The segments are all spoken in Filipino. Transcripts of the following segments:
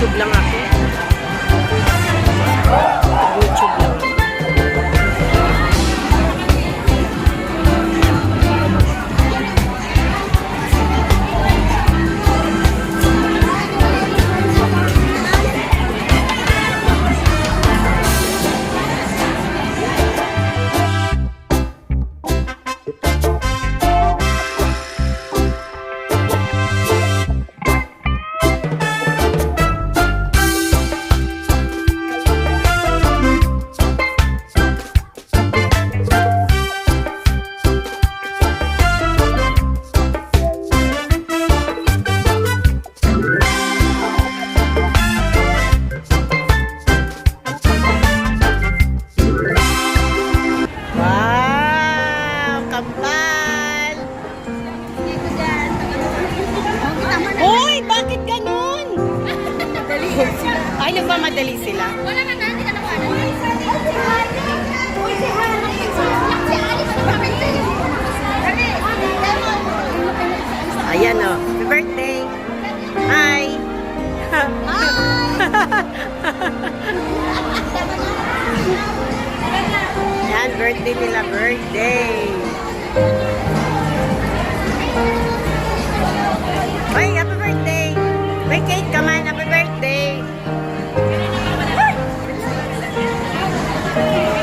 YouTube lang ako. Birthday! Ay, happy birthday! May cake ka man. Happy birthday!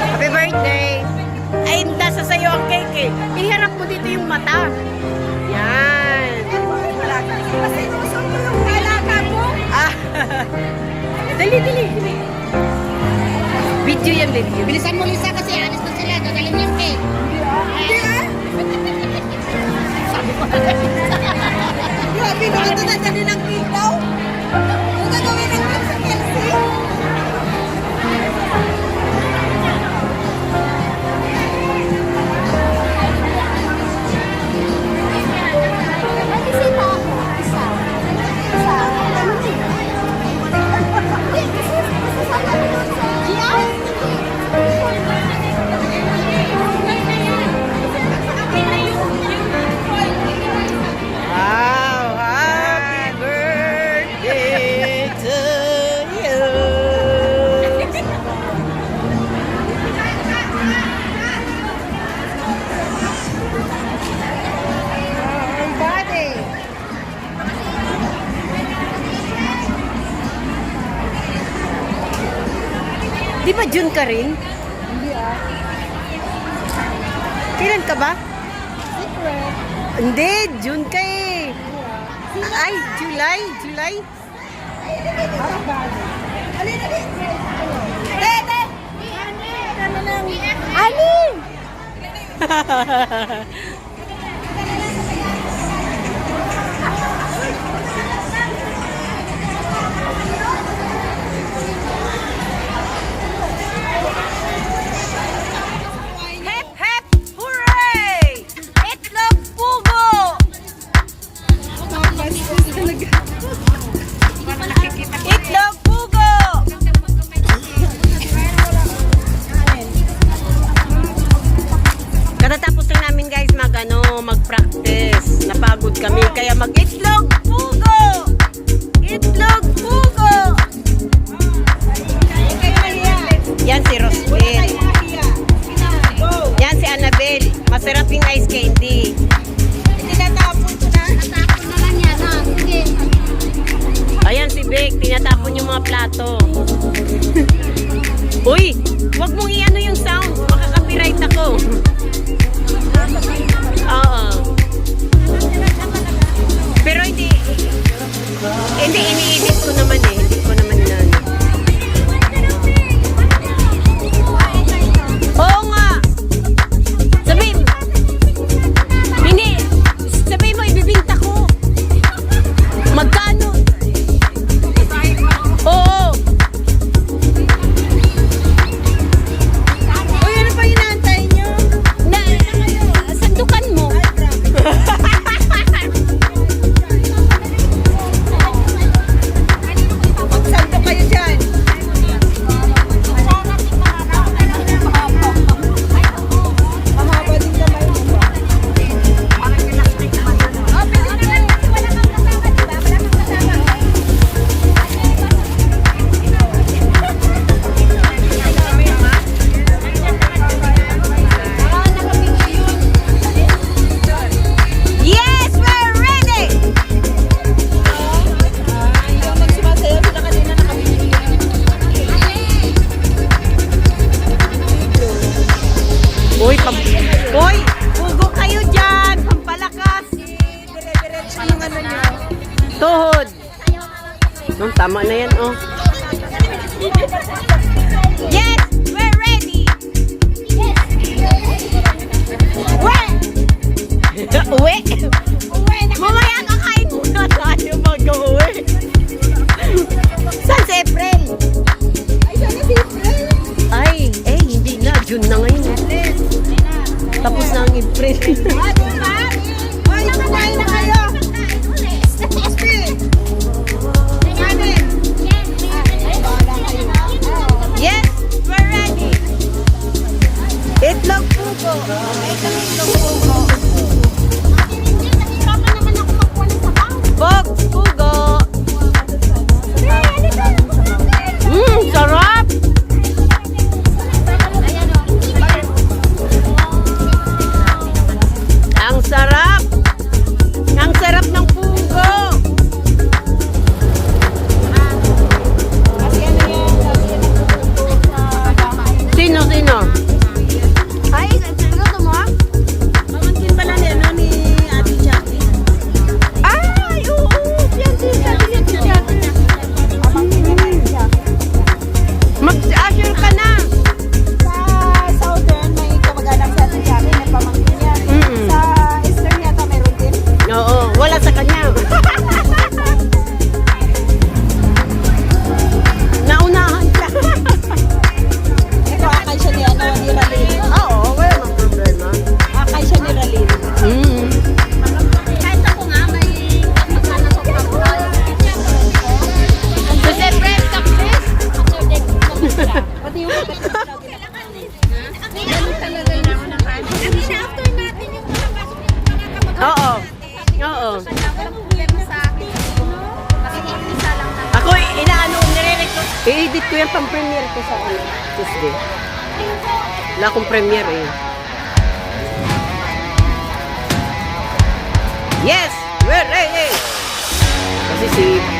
Happy birthday! Ay, nasa sa'yo ang cake eh. Iharap mo dito yung mata. Yan. Kasi gusto ko yung kalaka ko. Ah. dali, dali, dali. Video yan, video. Bilisan mo Lisa kasi Sabi ko na Grabe na Di ba June ka rin? Hindi ah. Kailan ka ba? Secret. Hindi, June ka eh. Ay, July, July. Ano. Ani! mag-practice. Napagod kami kaya mag-itlog pugo! Itlog pugo! Yan si Rosbel. Yan si Annabel. Masarap yung ice candy. Ayan si Vic, tinatapon yung mga plato. Uy, wag mong i-ano yung sound. Makaka-copyright ako. Pero hindi, hindi, ini-edit ko naman eh. Tama na yan, oh. Yes, we're ready. Uwi. Uwi. Mamaya kakain muna tayo mag-uwi. Saan si April. Ay, eh, hindi na. June na ngayon. Tapos na ang April. Itlog pugo. Itlog pugo. Box Tuesday. Wala akong premiere eh. Yes! We're ready! Kasi si...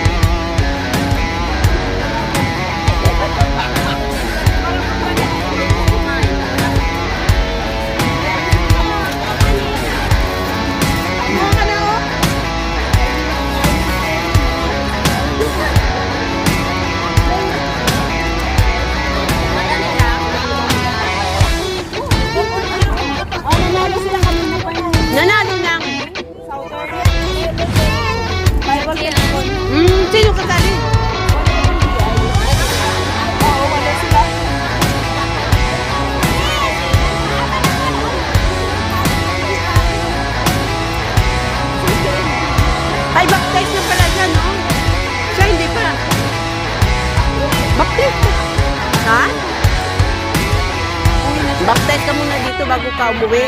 umuwi.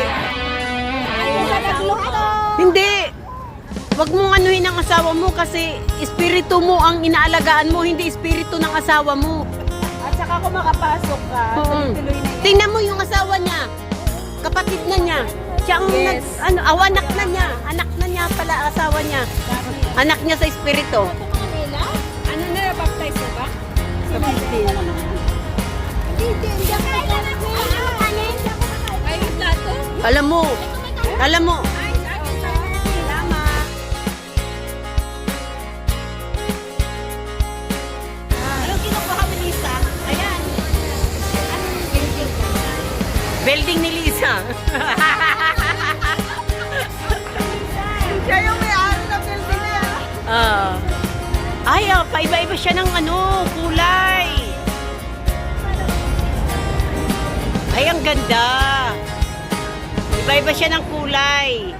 Hindi. Huwag mong anuhin ang asawa mo kasi espiritu mo ang inaalagaan mo, hindi espiritu ng asawa mo. At saka kung makapasok ka, Mm. na yan. Tingnan mo yung asawa niya. Kapatid na niya. Siya ang Yes. nag, ano, aw, anak na niya. Anak na niya pala asawa niya. Anak niya sa espiritu. Alam mo, alam mo, building ni Lisa. Siya yung may-ari ng building na yan. Ah. ay, ah, paiba-iba siya ng ano, kulay. Ay, ang ganda. Iba-iba siya ng kulay.